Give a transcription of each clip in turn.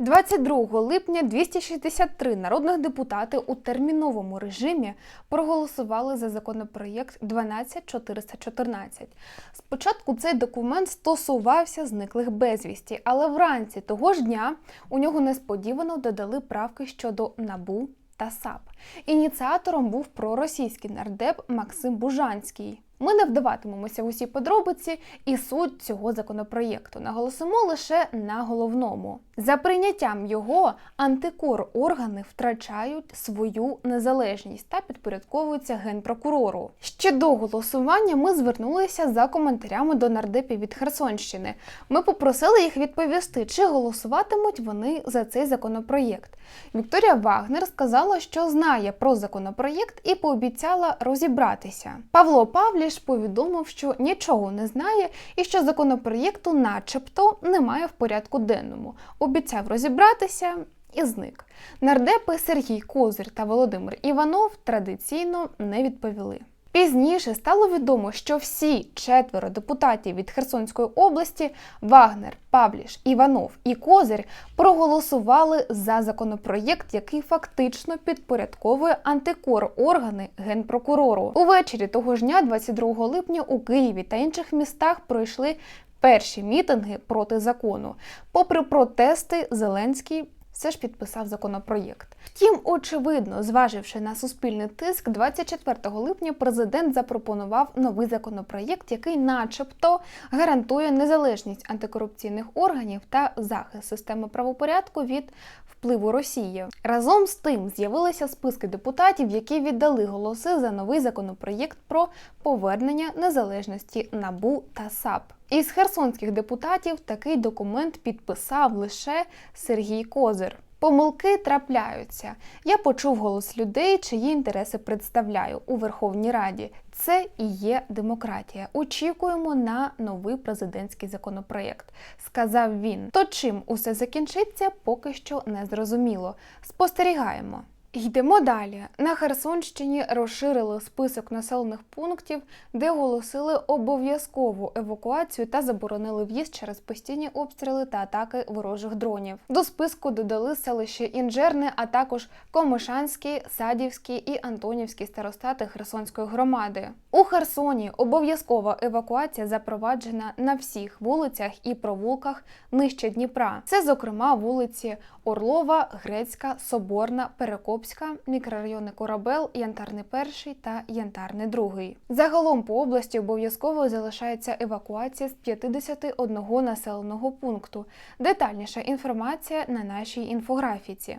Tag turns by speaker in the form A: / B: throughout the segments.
A: 22 липня 263 народних депутати у терміновому режимі проголосували за законопроєкт 12414. Спочатку цей документ стосувався зниклих безвісті, але вранці того ж дня у нього несподівано додали правки щодо НАБУ та САП. Ініціатором був проросійський нардеп Максим Бужанський. Ми не вдаватимемося в усі подробиці і суть цього законопроєкту. Наголосимо лише на головному. За прийняттям його антикор органи втрачають свою незалежність та підпорядковуються генпрокурору. Ще до голосування ми звернулися за коментарями до нардепів від Херсонщини. Ми попросили їх відповісти, чи голосуватимуть вони за цей законопроєкт. Вікторія Вагнер сказала, що знає про законопроєкт і пообіцяла розібратися. Павло Павліш повідомив, що нічого не знає і що законопроєкту, начебто, немає в порядку денному. Обіцяв розібратися. І зник. Нардепи Сергій Козир та Володимир Іванов традиційно не відповіли. Пізніше стало відомо, що всі четверо депутатів від Херсонської області Вагнер, Павліш, Іванов і Козир проголосували за законопроєкт, який фактично підпорядковує антикор органи генпрокурору. Увечері того ж дня, 22 липня, у Києві та інших містах пройшли перші мітинги проти закону. Попри протести, Зеленський все ж підписав законопроєкт. Втім, очевидно, зваживши на суспільний тиск, 24 липня президент запропонував новий законопроєкт, який, начебто, гарантує незалежність антикорупційних органів та захист системи правопорядку від впливу Росії. Разом з тим з'явилися списки депутатів, які віддали голоси за новий законопроєкт про повернення незалежності НАБУ та САП. Із херсонських депутатів такий документ підписав лише Сергій Козир. Помилки трапляються. Я почув голос людей, чиї інтереси представляю у Верховній Раді. Це і є демократія. Очікуємо на новий президентський законопроєкт, сказав він. То чим усе закінчиться, поки що не зрозуміло. Спостерігаємо. Йдемо далі. На Херсонщині розширили список населених пунктів, де оголосили обов'язкову евакуацію та заборонили в'їзд через постійні обстріли та атаки ворожих дронів. До списку додали селище Інжерне, а також Комишанський, Садівський і Антонівський старостати Херсонської громади. У Херсоні обов'язкова евакуація запроваджена на всіх вулицях і провулках нижче Дніпра. Це, зокрема, вулиці Орлова, Грецька, Соборна, Перекопська, мікрорайони Корабел, Янтарний перший та Янтарний другий. Загалом по області обов'язково залишається евакуація з 51 населеного пункту. Детальніша інформація на нашій інфографіці.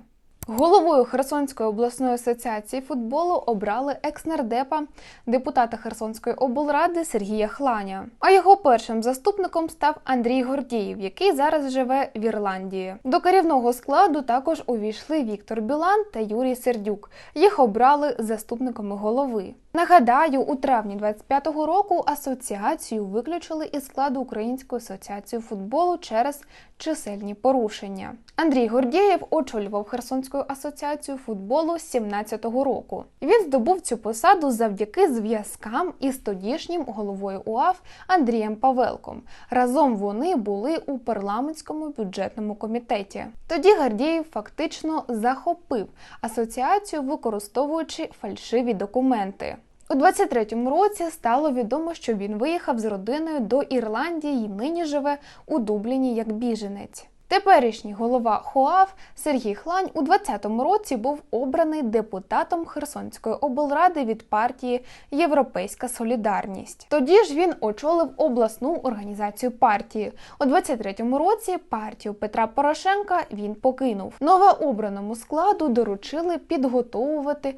A: Головою Херсонської обласної асоціації футболу обрали екс-нардепа, депутата Херсонської облради Сергія Хланя. А його першим заступником став Андрій Гордієв, який зараз живе в Ірландії. До керівного складу також увійшли Віктор Білан та Юрій Сердюк. Їх обрали заступниками голови. Нагадаю, у травні 25-го року асоціацію виключили із складу Української асоціації футболу через чисельні порушення. Андрій Гордєєв очолював Херсонську асоціацію футболу 17-го року. Він здобув цю посаду завдяки зв'язкам із тодішнім головою УАФ Андрієм Павелком. Разом вони були у парламентському бюджетному комітеті. Тоді Гордєєв фактично захопив асоціацію, використовуючи фальшиві документи. У 23-му році стало відомо, що він виїхав з родиною до Ірландії і нині живе у Дубліні як біженець. Теперішній голова ХОАФ Сергій Хлань у 20-му році був обраний депутатом Херсонської облради від партії Європейська Солідарність. Тоді ж він очолив обласну організацію партії. У 23-му році партію Петра Порошенка він покинув. Новообраному складу доручили підготовувати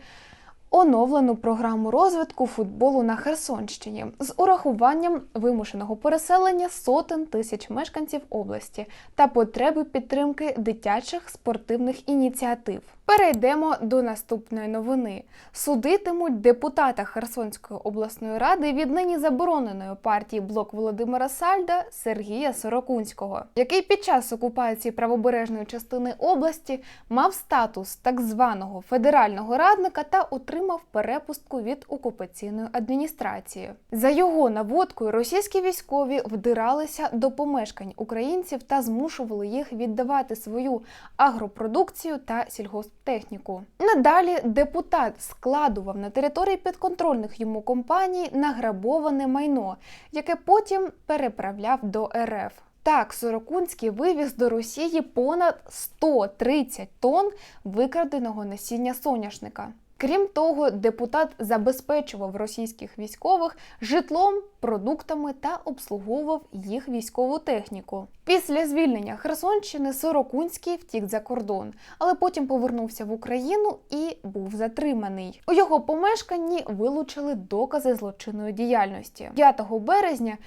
A: оновлену програму розвитку футболу на Херсонщині з урахуванням вимушеного переселення сотень тисяч мешканців області та потреби підтримки дитячих спортивних ініціатив. Перейдемо до наступної новини. Судитимуть депутата Херсонської обласної ради від нині забороненої партії блок Володимира Сальда Сергія Сорокунського, який під час окупації правобережної частини області мав статус так званого федерального радника та отримав перепустку від окупаційної адміністрації. За його наводкою російські військові вдиралися до помешкань українців та змушували їх віддавати свою агропродукцію та сільгосптехніку. Надалі депутат складував на території підконтрольних йому компаній награбоване майно, яке потім переправляв до РФ. Так, Сорокунський вивіз до Росії понад 130 тонн викраденого насіння соняшника. Крім того, депутат забезпечував російських військових житлом, продуктами та обслуговував їх військову техніку. Після звільнення Херсонщини Сорокунський втік за кордон, але потім повернувся в Україну і був затриманий. У його помешканні вилучили докази злочинної діяльності. 5 березня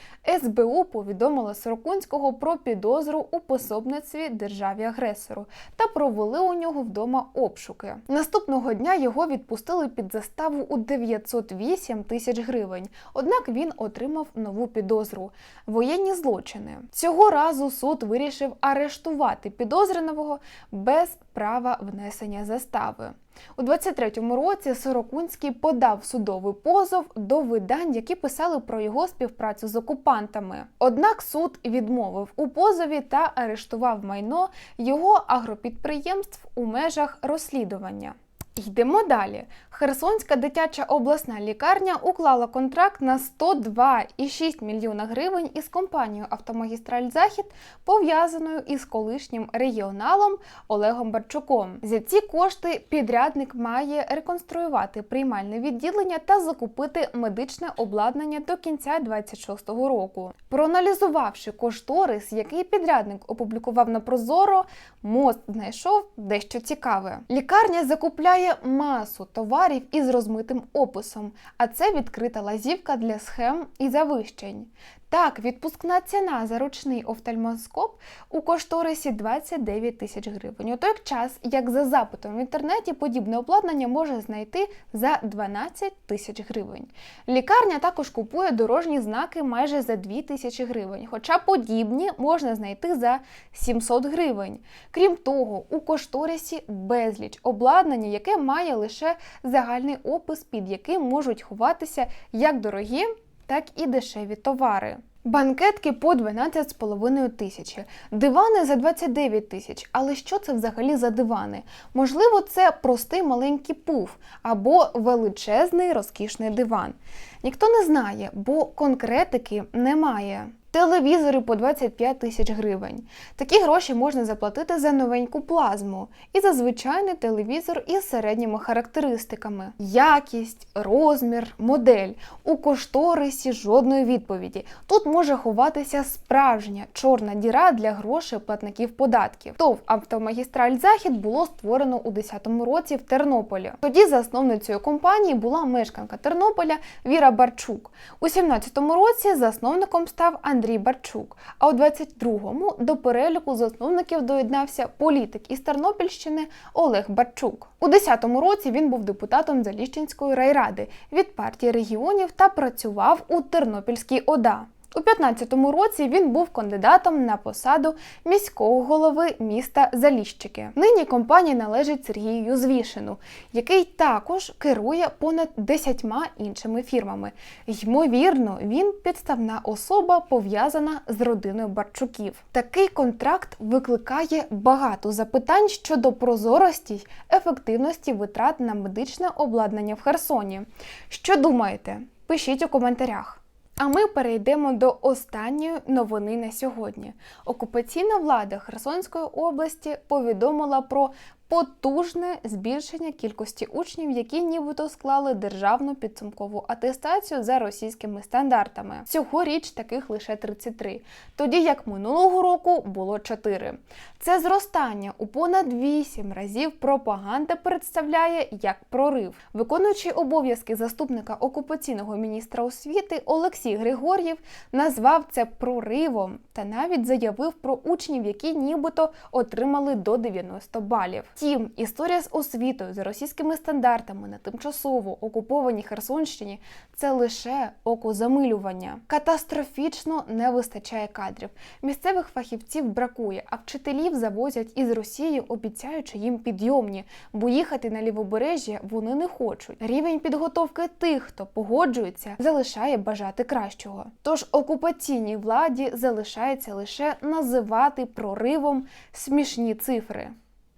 A: СБУ повідомила Сорокунського про підозру у пособництві державі-агресору та провели у нього вдома обшуки. Наступного дня його відпустили під заставу у 908 тисяч гривень. Однак він отримав нову підозру воєнні злочини. Цього разу суд вирішив арештувати підозрюваного без права внесення застави. У 23-му році Сорокунський подав судовий позов до видань, які писали про його співпрацю з окупантами. Однак суд відмовив у позові та арештував майно його агропідприємств у межах розслідування. Йдемо далі. Херсонська дитяча обласна лікарня уклала контракт на 102,6 мільйона гривень із компанією Автомагістраль Захід, пов'язаною із колишнім регіоналом Олегом Барчуком. За ці кошти підрядник має реконструювати приймальне відділення та закупити медичне обладнання до кінця 26-го року. Проаналізувавши кошторис, який підрядник опублікував на Прозоро, мост знайшов дещо цікаве. Лікарня закупляє масу товарів із розмитим описом, а це відкрита лазівка для схем і завищень. Так, відпускна ціна за ручний офтальмоскоп у кошторисі 29 тисяч гривень. У той час, як за запитом в інтернеті, подібне обладнання може знайти за 12 тисяч гривень. Лікарня також купує дорожні знаки майже за 2 тисячі гривень, хоча подібні можна знайти за 700 гривень. Крім того, у кошторисі безліч обладнання, яке має лише загальний опис, під яким можуть ховатися як дорогі, так і дешеві товари. Банкетки по 12,5 тисячі, дивани за 29 тисяч. Але що це взагалі за дивани? Можливо, це простий маленький пуф або величезний розкішний диван. Ніхто не знає, бо конкретики немає. Телевізори по 25 тисяч гривень. Такі гроші можна заплатити за новеньку плазму і за звичайний телевізор із середніми характеристиками. Якість, розмір, модель. У кошторисі жодної відповіді. Тут може ховатися справжня чорна діра для грошей платників податків. ТОВ автомагістраль Захід було створено у 10-му році в Тернополі. Тоді засновницею компанії була мешканка Тернополя Віра Барчук. У 17-му році засновником став Андрій. Андрій Барчук. А у 22-му до переліку засновників доєднався політик із Тернопільщини Олег Барчук. У 10-му році він був депутатом Заліщенської райради від партії регіонів та працював у Тернопільській ОДА. У 15-му році він був кандидатом на посаду міського голови міста Заліщики. Нині компанія належить Сергію Юзвішину, який також керує понад 10 іншими фірмами. Ймовірно, він підставна особа пов'язана з родиною Барчуків. Такий контракт викликає багато запитань щодо прозорості й ефективності витрат на медичне обладнання в Херсоні. Що думаєте? Пишіть у коментарях. А ми перейдемо до останньої новини на сьогодні. Окупаційна влада Херсонської області повідомила про Потужне збільшення кількості учнів, які нібито склали державну підсумкову атестацію за російськими стандартами. Цьогоріч таких лише 33, тоді як минулого року було 4. Це зростання у понад 8 разів пропаганда представляє як прорив. Виконуючий обов'язки заступника окупаційного міністра освіти Олексій Григор'єв назвав це проривом та навіть заявив про учнів, які нібито отримали до 90 балів. Втім, історія з освітою за російськими стандартами на тимчасово окупованій Херсонщині це лише окозамилювання. Катастрофічно не вистачає кадрів. Місцевих фахівців бракує, а вчителів завозять із Росії, обіцяючи їм підйомні, бо їхати на лівобережжя вони не хочуть. Рівень підготовки тих, хто погоджується, залишає бажати кращого. Тож окупаційній владі залишається лише називати проривом смішні цифри.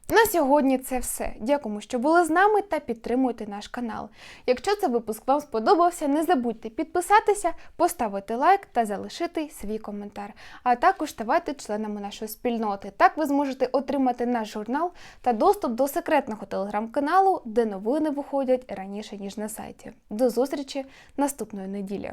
A: На сьогодні це все. Дякуємо, що були з нами та підтримуйте наш канал. Якщо цей випуск вам сподобався, не забудьте підписатися, поставити лайк та залишити свій коментар. А також ставайте членами нашої спільноти. Так ви зможете отримати наш журнал та доступ до секретного телеграм-каналу, де новини виходять раніше ніж на сайті. До зустрічі наступної неділі.